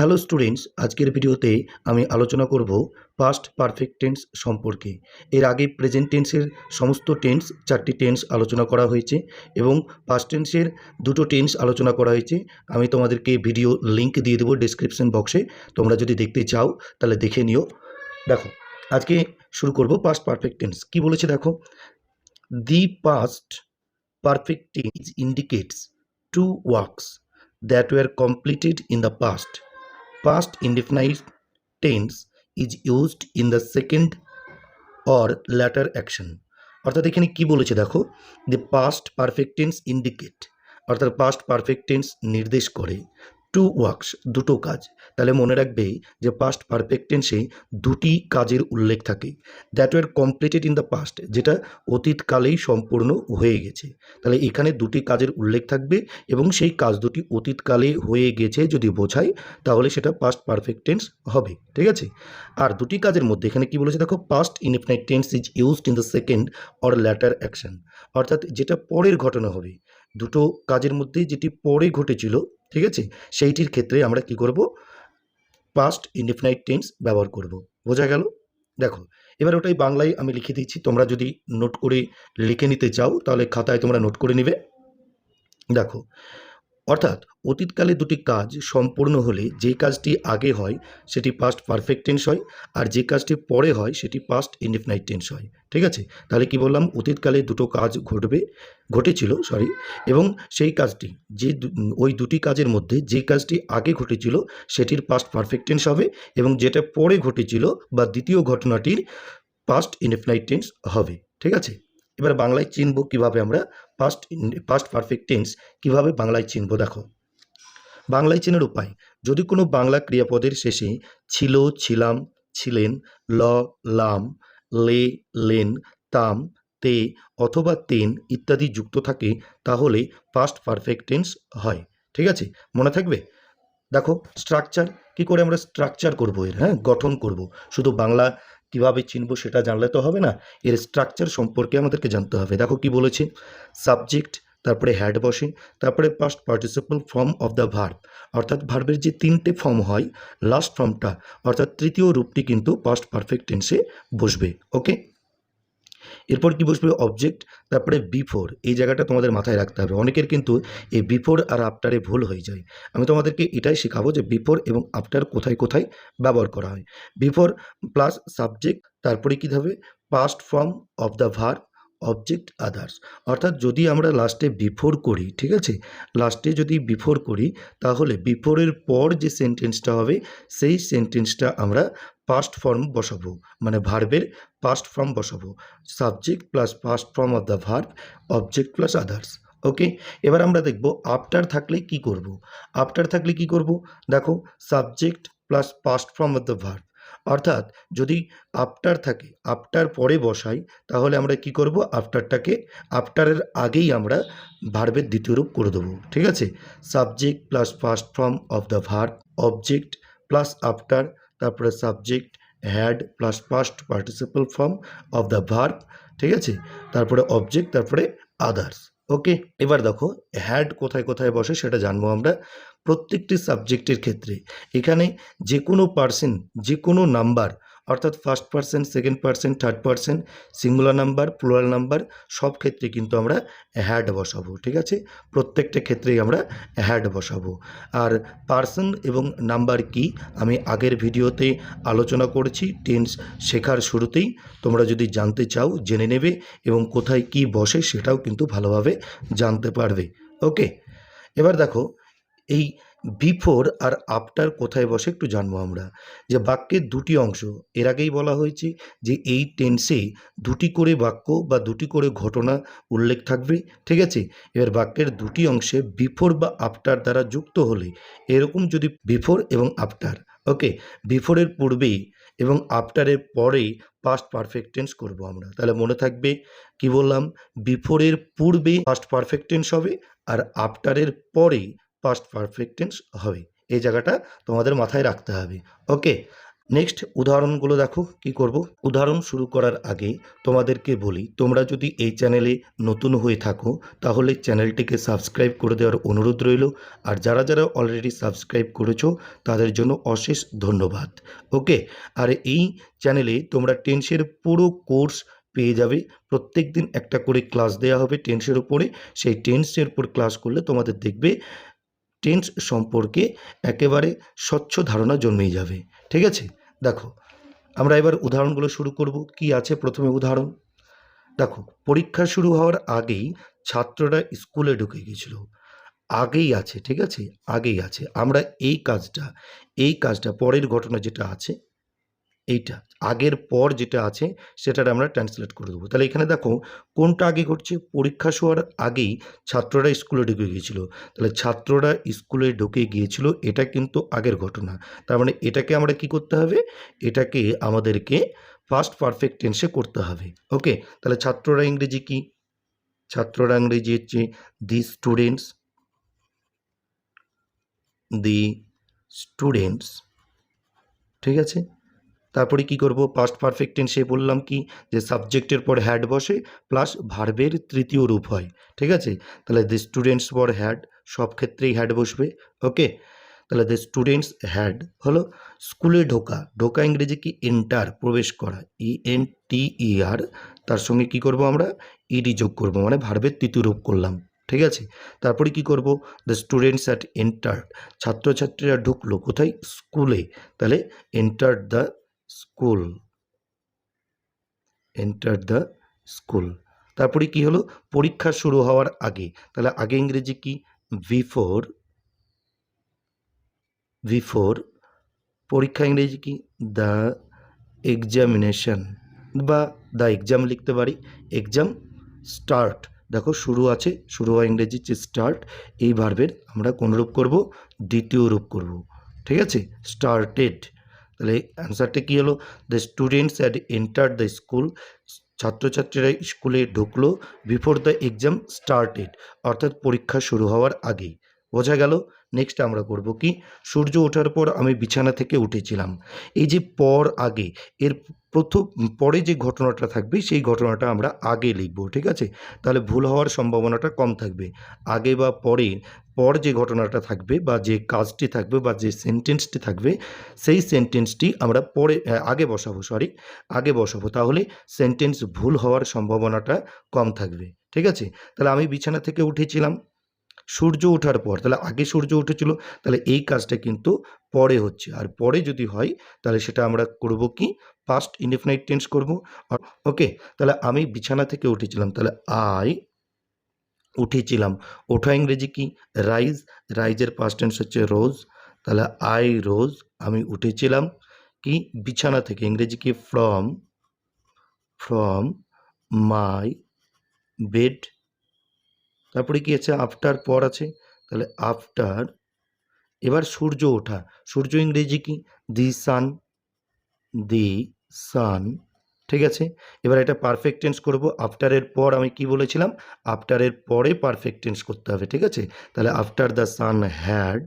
Hello students, আজকের ভিডিওতে আমি আলোচনা করব পাস্ট পারফেক্ট টেন্স সম্পর্কে। এর আগে প্রেজেন্ট টেন্সের সমস্ত টেন্স চারটি টেন্স আলোচনা করা হয়েছে এবং পাস্ট টেন্সের দুটো টেন্স আলোচনা করা হয়েছে। আমি তোমাদেরকে ভিডিও লিংক দিয়ে দেবো ডিসক্রিপশন বক্সে তোমরা যদি দেখতে চাও, তাহলে দেখে নিও। দেখো, আজকে শুরু করব পাস্ট পারফেক্ট টেন্স কী বলেছে দেখো? The past perfect tense indicates two works that were completed in the past. Past indefinite tense is used in the second or latter action. অর্থাৎ এখানে কি বলেছে দেখো the past perfect tense indicate অর্থাৎ past perfect tense নির্দেশ করে two works দুটো কাজ। তাহলে মনে রাখবে যে পাস্ট পারফেক্ট টেন্সে দুটি কাজের উল্লেখ থাকে। That were completed in the past যেটা অতীতকালেই সম্পূর্ণ হয়ে গেছে। তাহলে এখানে দুটি কাজের উল্লেখ থাকবে এবং সেই কাজ দুটি অতীতকালে হয়ে গেছে যদি বোঝায় তাহলে সেটা পাস্ট পারফেক্ট টেন্স হবে। ঠিক আছে? আর দুটি কাজের মধ্যে এখানে কি বলেছে দেখো past infinite tense is used in the second or later action অর্থাৎ যেটা পরের ঘটনা হবে দুটো কাজের মধ্যে যেটি পরে ঘটেছিল, ঠিক আছে? সেইটির ক্ষেত্রে আমরা কি করব? পাস্ট ইনডিফিনাইট টেন্স ব্যবহার করব। বোঝা গেল? দেখো, এবার ওটাই বাংলায় আমি লিখে দিচ্ছি তোমরা যদি নোট করে লিখে নিতে চাও, তাহলে খাতায় তোমরা নোট করে নিবে। দেখো অর্থাৎ অতীতকালে দুটি কাজ সম্পূর্ণ হলে যে কাজটি আগে হয় সেটি পাস্ট পারফেক্ট টেন্স হয় আর যে কাজটি পরে হয় সেটি পাস্ট ইনডিফিনাইট টেন্স হয়। ঠিক আছে? তাহলে কি বললাম? অতীতকালে দুটো কাজ ঘটবে, ঘটেছিল সরি এবং সেই কাজটি, যে ওই দুটি কাজের মধ্যে যে কাজটি আগে ঘটেছিল সেটির পাস্ট পারফেক্ট টেন্স হবে এবং যেটা পরে ঘটেছিল বা দ্বিতীয় ঘটনাটির পাস্ট ইনডিফিনাইট টেন্স হবে। ঠিক আছে? এবার বাংলায় চিনব কীভাবে আমরা ফার্স্ট পাস্ট পারফেক্ট টেন্স কীভাবে বাংলায় চিনব দেখো। বাংলায় চেনার উপায়, যদি কোনো বাংলা ক্রিয়াপদের শেষে ছিল, ছিলাম, ছিলেন, ল, লাম, লে, লেন, তাম, তে অথবা তেন ইত্যাদি যুক্ত থাকে, তাহলে পাস্ট পারফেক্ট টেন্স হয়, ঠিক আছে? মনে থাকবে? দেখো স্ট্রাকচার কি করে আমরা স্ট্রাকচার করব এর হ্যাঁ? গঠন করব। শুধু বাংলা কীভাবে চিনব সেটা জানলে তো হবে না। এর স্ট্রাকচার সম্পর্কে আমাদেরকে জানতে হবে। দেখো কি বলেছে? সাবজেক্ট তারপরে হ্যাড বসে, তারপরে past participle form of the verb অর্থাৎ ভার্বের যে তিনটে ফর্ম হয় লাস্ট ফর্মটা অর্থাৎ তৃতীয় রূপটি কিন্তু পাস্ট পারফেক্ট টেন্সে বসবে। ওকে এরপর কি বসবে? অবজেক্ট তারপরে বিফোর এই জায়গাটা তোমাদের মাথায় রাখতে হবে। অনেকের কিন্তু এই বিফোর আর আফটারে ভুল হয়ে যায়। আমি তোমাদেরকে এটাই শেখাবো যে বিফোর এবং আফটার কোথায় কোথায় ব্যবহার করা হয়। বিফোর প্লাস সাবজেক্ট তারপরে কী হবে? Past form of the verb object others অর্থাৎ যদি আমরা লাস্টে বিফোর করি, ঠিক আছে? লাস্টে যদি বিফোর করি, তাহলে বিফোরের পর যে সেন্টেন্সটা হবে, সেই সেন্টেন্সটা আমরা পাস্ট ফর্ম বসাবো মানে ভার্বের পাস্ট ফর্ম বসাবো। Subject plus past form of the verb object plus others okay এবার আমরা দেখব আফটার থাকলে কি করব? আফটার থাকলে কি করব? দেখো subject plus past form of the verb অর্থাৎ যদি আফটার থাকে আফটার পরে বসাই, তাহলে আমরা কি করব? আফটারটাকে আফটারের আগেই আমরা ভার্বের দ্বিতীয় রূপ করে দেবো, ঠিক আছে? Subject plus first form of the verb object plus after তারপরে subject had plus past participle form of the verb ঠিক আছে? তারপরে অবজেক্ট তারপরে আদার্স ওকে এবার দেখো হ্যাড কোথায় কোথায় বসে সেটা জানব আমরা প্রত্যেকটি সাবজেক্টের ক্ষেত্রে। এখানে যে কোনো পার্সন যে কোনো নাম্বার অর্থাৎ first person second person third person singular number plural number সব ক্ষেত্রে কিন্তু আমরা হ্যাড বসাবো, ঠিক আছে? প্রত্যেকটা ক্ষেত্রেই আমরা হ্যাড বসাবো। আর পার্সন এবং নাম্বার কি? আমি আগের ভিডিওতে আলোচনা করেছি টেন্স শেখার শুরুতেই। তোমরা যদি জানতে চাও, জেনে নেবে এবং কোথায় কি বসে সেটাও কিন্তু ভালোভাবে জানতে পারবে। ওকে এবার দেখো, এই বিফোর আর আফটার কোথায় বসে একটু জানব আমরা। যে বাক্যের দুটি অংশ, এর আগেই বলা হয়েছে যে এই টেন্সে দুটি করে বাক্য বা দুটি করে ঘটনা উল্লেখ থাকবে, ঠিক আছে? এবার বাক্যের দুটি অংশে বিফোর বা আফটার দ্বারা যুক্ত হলে এরকম যদি বিফোর এবং আফটার, ওকে? বিফোরের পূর্বেই এবং আফটারের পরেই পাস্ট পারফেক্ট টেন্স করব আমরা। তাহলে মনে থাকবে, কি বললাম? বিফোরের পূর্বে পাস্ট পারফেক্ট টেন্স হবে আর আফটারের পরেই পাস্ট পারফেক্ট টেন্স হবে। এই জায়গাটা তোমাদের মাথায় রাখতে হবে। ওকে নেক্সট উদাহরণগুলো দেখো, কি করব? উদাহরণ শুরু করার আগে তোমাদেরকে বলি, তোমরা যদি এই চ্যানেলে নতুন হয়ে থাকো, তাহলে চ্যানেলটিকে সাবস্ক্রাইব করে দেওয়ার অনুরোধ রইল। আর যারা যারা অলরেডি সাবস্ক্রাইব করেছ, তাদের জন্য অশেষ ধন্যবাদ। ওকে আর এই চ্যানেলে তোমরা টেন্সের পুরো কোর্স পেয়ে যাবে। প্রত্যেক দিন একটা করে ক্লাস দেওয়া হবে টেন্সের উপরে। সেই টেন্সের উপর ক্লাস করলে তোমাদের দেখবে টেন্স সম্পর্কে একেবারে স্বচ্ছ ধারণা জন্মেই যাবে। ঠিক আছে? দেখো, আমরা এবার উদাহরণগুলো শুরু করব। কি আছে প্রথমে উদাহরণ? দেখো, পরীক্ষা শুরু হওয়ার আগেই ছাত্ররা স্কুলে ঢুকে গেছিল। আগেই আছে, ঠিক আছে? আগেই আছে। আমরা এই কাজটা এই কাজটা, পরের ঘটনা যেটা আছে এইটা, আগের পর যেটা আছে সেটার আমরা ট্রান্সলেট করে দেবো। তাহলে এখানে দেখো, কোনটা আগে ঘটছে? পরীক্ষা শোয়ার আগেই ছাত্ররা স্কুলে ঢুকে গিয়েছিল। তাহলে ছাত্ররা স্কুলে ঢুকে গিয়েছিল, এটা কিন্তু আগের ঘটনা। তার মানে এটাকে আমরা কি করতে হবে? এটাকে আমাদেরকে ফার্স্ট পারফেক্ট টেন্সে করতে হবে। ওকে তাহলে ছাত্ররা ইংরেজি কি? ছাত্ররা ইংরেজি হচ্ছে দি স্টুডেন্টস দি স্টুডেন্টস ঠিক আছে? তারপরে কি করব? পাস্ট পারফেক্ট টেন্সে বললাম কি? যে সাবজেক্টের পর হ্যাড বসে প্লাস ভার্বের তৃতীয় রূপ হয়। ঠিক আছে? তাহলে দ্য স্টুডেন্টস পর হ্যাড সব ক্ষেত্রেই হ্যাড বসবে। ওকে তাহলে দ্য স্টুডেন্টস হ্যাড হলো স্কুলে ঢোকা। ঢোকা ইংরেজি কি? এন্টার প্রবেশ করা। ই এন টি ই আর তার সঙ্গে কি করব আমরা? ইডি যোগ করব মানে ভার্বের তৃতীয় রূপ করলাম। ঠিক আছে? তারপরে কি করব? দ্য স্টুডেন্টস অ্যাট এন্টার্ড ছাত্রছাত্রীরা ঢুকলো, কোথায়? স্কুলে তাহলে enter the school. Enter the school তারপরে কি হলো? পরীক্ষা শুরু হওয়ার আগে। তাহলে আগে ইংরেজি কি? বিফোর বিফোর পরীক্ষা ইংরেজি কি? দ্য এক্সামিনেশন বা দ্য এক্সাম লিখতে পারি। এক্সাম স্টার্ট দেখো শুরু আছে, শুরু হয় ইংরেজি যে স্টার্ট এই ভার্বের আমরা কোন রূপ করব? দ্বিতীয় রূপ করব। ঠিক আছে? স্টার্টেড তাহলে অ্যান্সারটা কী হলো? The students had enter the school ছাত্রছাত্রীরা স্কুলে ঢুকলো বিফোর দ্য এক্সাম স্টার্টেড অর্থাৎ পরীক্ষা শুরু হওয়ার আগেই। বোঝা গেল নেক্সট আমরা করব কি? সূর্য ওঠার পর আমি বিছানা থেকে উঠেছিলাম। এই যে পর আগে, এর প্রথম, পরে যে ঘটনাটা থাকবে, সেই ঘটনাটা আমরা আগে লিখব, ঠিক আছে? তাহলে ভুল হওয়ার সম্ভাবনাটা কম থাকবে। আগে বা পরে, পর যে ঘটনাটা থাকবে বা যে কাজটি থাকবে বা যে সেন্টেন্সটি থাকবে, সেই সেন্টেন্সটি আমরা পরে আগে বসাবো সরি আগে বসাবো। তাহলে সেন্টেন্স ভুল হওয়ার সম্ভাবনাটা কম থাকবে, ঠিক আছে? তাহলে আমি বিছানা থেকে উঠেছিলাম সূর্য ওঠার পর, তাহলে আগে সূর্য উঠেছিল, তাহলে এই কাজটা কিন্তু পরে হচ্ছে। আর পরে যদি হয়, তাহলে সেটা আমরা করব কি? পাস্ট ইনডিফিনাইট টেন্স করব। ওকে তাহলে আমি বিছানা থেকে উঠেছিলাম, তাহলে আই উঠেছিলাম। ওঠা ইংরেজি কি? রাইজ রাইজের পাস্ট টেন্স হচ্ছে রোজ তাহলে আই রোজ আমি উঠেছিলাম কি? বিছানা থেকে, ইংরেজি কি? ফ্রম ফ্রম মাই বেড তারপরে কি আছে? আফটার পর আছে। তাহলে আফটার এবার সূর্য ওঠা। সূর্য ইংরেজি কি? দি সান দি সান ঠিক আছে? এবার এটা পারফেক্ট টেন্স করব। আফটারের পর আমি কি বলেছিলাম? আফটারের পরে পারফেক্ট টেন্স করতে হবে, ঠিক আছে? তাহলে আফটার দ্য সান হ্যাড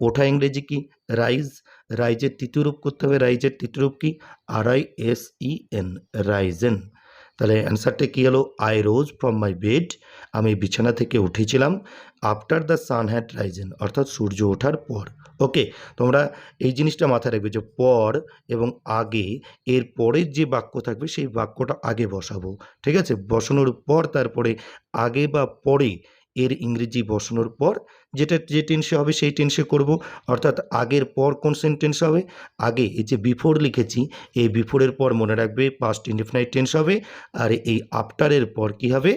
ওঠা ইংরেজি কি? রাইজ রাইজের তৃতীয় রূপ করতে হবে। রাইজের তৃতীয় রূপ কি? R I S E N. Risen তাহলে অ্যান্সারটা কী হলো? I rose from my bed আমি বিছানা থেকে উঠেছিলাম। After the sun had risen অর্থাৎ সূর্য ওঠার পর। ওকে তোমরা এই জিনিসটা মাথায় রাখবে যে পর এবং আগে, এর পরের যে বাক্য থাকবে, সেই বাক্যটা আগে বসাবো। ঠিক আছে? বসানোর পর, তারপরে আগে বা পরে এর ইংরেজি বসানোর পর যেটা, যে টেন্সে হবে সেই টেন্সে করব। অর্থাৎ আগের পর কোন সেন্টেন্স হবে? আগে এই যে বিফোর লিখেছি, এই বিফোরের পর মনে রাখবে পাস্ট ইনডিফিনাইট টেন্স হবে আর এই আফটারের পর কি হবে?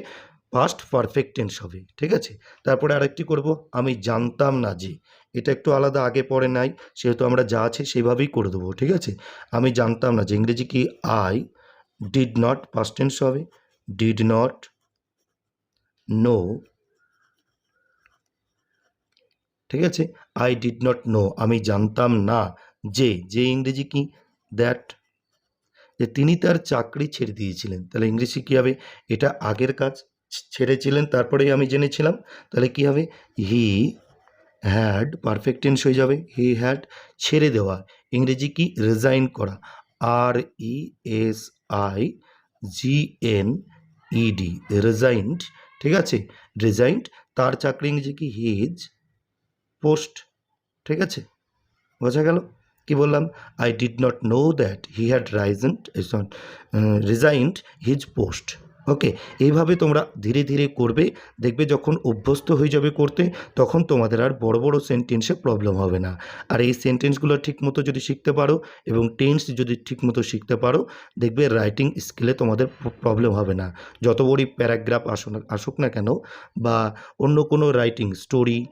পাস্ট পারফেক্ট টেন্স হবে, ঠিক আছে? তারপরে আরেকটি করব, আমি জানতাম না যে, এটা একটু আলাদা আগে পরে নাই, সেহেতু আমরা যা আছে সেইভাবেই করে দেবো, ঠিক আছে? আমি জানতাম না যে ইংরেজি কি I did not past tense হবে ডিড নট নো ঠিক আছে? আই ডিড নট নো আমি জানতাম না যে যে ইংরেজি কি? দ্যাট যে তিনি তার চাকরি ছেড়ে দিয়েছিলেন। তাহলে ইংরেজি কী হবে? এটা আগের কাজ। ছেড়েছিলেন, তারপরেই আমি জেনেছিলাম। তাহলে কী হবে? হি হ্যাড পারফেক্ট টেন্স হয়ে যাবে। হি হ্যাড ছেড়ে দেওয়া। ইংরেজি কি? রেজাইন করা। R E S I G N E D resigned ঠিক আছে? রিজাইন্ড তার চাকরি ইংরেজি কি? হিজ পোস্ট, ঠিক আছে? বোঝা গেল? কি বললাম? I did not know that he had risen resigned his post okay, এইভাবে তোমরা ধীরে ধীরে করবে, দেখবে যখন অভ্যস্ত হয়ে যাবে করতে, তখন তোমাদের আর বড় বড় সেন্টেন্সে প্রবলেম হবে না। আর এই সেন্টেন্সগুলো ঠিকমতো যদি শিখতে পারো এবং টেন্স যদি ঠিকমতো শিখতে পারো, দেখবে রাইটিং স্কিলে তোমাদের প্রবলেম হবে না। যত বড়ই প্যারাগ্রাফ আসুক আসুক না কেন বা অন্য কোনো রাইটিং স্টোরি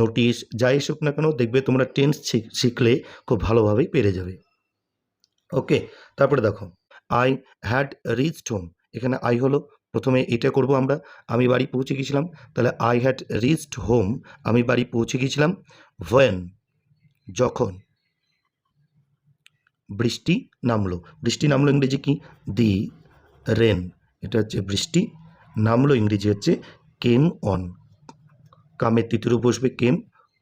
নোটিশ যাই আসুক না কেন, দেখবে তোমরা টেন্স শিখলে খুব ভালোভাবেই পেরে যাবে। ওকে, তারপরে দেখো আই হ্যাড রিচড হোম এখানে আই হলো, প্রথমে এটা করব আমরা। আমি বাড়ি পৌঁছে গেছিলাম, তাহলে আই হ্যাড রিচড হোম আমি বাড়ি পৌঁছে গেছিলাম ওয়েন যখন? বৃষ্টি নামলো। বৃষ্টি নামলো ইংরেজি কি? দি রেন এটা হচ্ছে বৃষ্টি, নামলো ইংরেজি হচ্ছে কেম অন কামের তৃতীয় বসবে কেম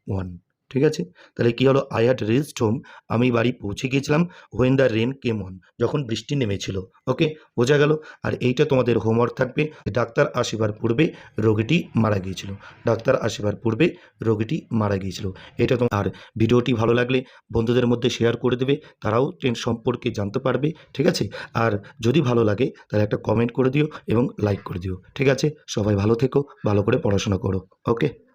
ওয়ান ঠিক আছে? তাহলে কী হলো? আই হ্যাড রিচড হোম আমি বাড়ি পৌঁছে গিয়েছিলাম when the rain came on যখন বৃষ্টি নেমেছিল। ওকে বোঝা গেল? আর এইটা তোমাদের হোমওয়ার্ক থাকবে। ডাক্তার আসিবার পূর্বে রোগীটি মারা গিয়েছিল। ডাক্তার আসিবার পূর্বে রোগীটি মারা গিয়েছিল। এটা তোমার আর ভিডিওটি ভালো লাগলে বন্ধুদের মধ্যে শেয়ার করে দেবে। তারাও ট্রেন সম্পর্কে জানতে পারবে। ঠিক আছে? আর যদি ভালো লাগে, তাহলে একটা কমেন্ট করে দিও এবং লাইক করে দিও। ঠিক আছে? সবাই ভালো থেকো, ভালো করে পড়াশোনা করো। ওকে